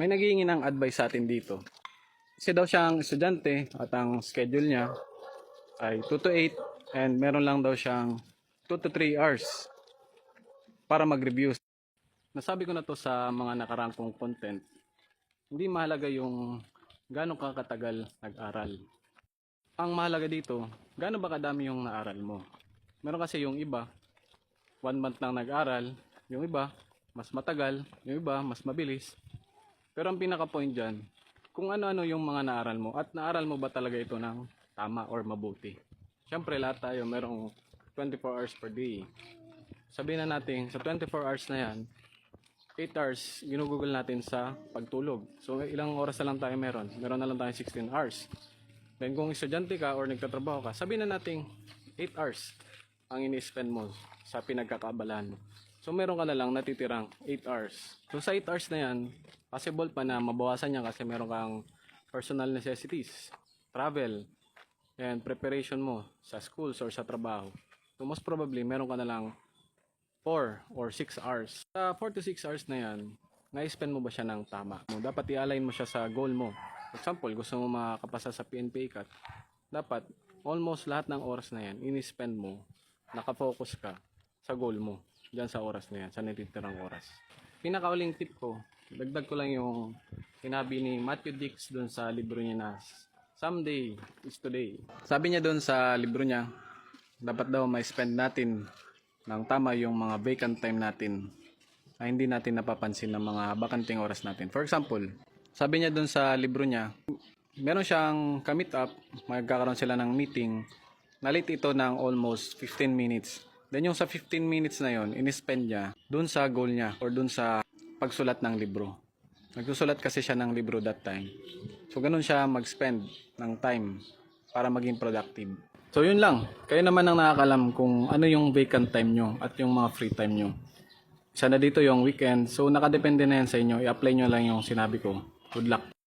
may naghihingi ng advice sa atin dito. Kasi daw siyang estudyante at ang schedule niya ay 2 to 8 and meron lang daw siyang 2 to 3 hours para mag-review. Nasabi ko na to sa mga nakarang kong content. Hindi mahalaga yung gano'ng ka katagal nag-aral. Ang mahalaga dito, gaano ba kadami yung naaral mo? Meron kasi yung iba, one month lang nag-aral, yung iba, mas matagal, yung iba, mas mabilis. Pero ang pinaka-point dyan, kung ano-ano yung mga naaral mo at naaral mo ba talaga ito ng tama or mabuti. Siyempre, lahat tayo merong 24 hours per day. Sabihin na natin, sa 24 hours na yan, 8 hours ginugugol natin sa pagtulog. So, ilang oras na lang tayo meron? Meron na lang tayo 16 hours. Then, kung estudyante ka or nagtatrabaho ka, sabihin na natin 8 hours ang ini-spend mo sa pinagkakaabalahan mo. So, meron ka na lang natitirang 8 hours. So, sa 8 hours na yan, possible pa na mabawasan niya kasi meron kang personal necessities, travel, and preparation mo sa schools or sa trabaho. So, most probably, meron ka na lang 4 or 6 hours. Sa 4 to 6 hours na yan, na-spend mo ba siya ng tama? Dapat i-align mo siya sa goal mo. For example, gusto mo makapasa sa PNP cut, dapat almost lahat ng oras na yan, ini-spend mo, nakafocus ka sa goal mo. Diyan sa oras na yan, sa natitirang oras. Pinakauling tip ko, dagdag ko lang yung sinabi ni Matthew Dix dun sa libro niya na Someday is Today. Sabi niya dun sa libro niya, dapat daw may spend natin ng tama yung mga vacant time natin na hindi natin napapansin ng mga bakanting oras natin. For example, sabi niya dun sa libro niya, meron siyang ka-meet up, magkakaroon sila ng meeting, na late ito ng almost 15 minutes. Then yung sa 15 minutes na yon, inispend niya dun sa goal niya or dun sa pagsulat ng libro. Nagsusulat kasi siya ng libro that time. So ganun siya mag-spend ng time para maging productive. So yun lang. Kayo naman ang nakakalam kung ano yung vacant time nyo at yung mga free time nyo. Isa na dito yung weekend. So nakadepende na yan sa inyo. I-apply nyo lang yung sinabi ko. Good luck.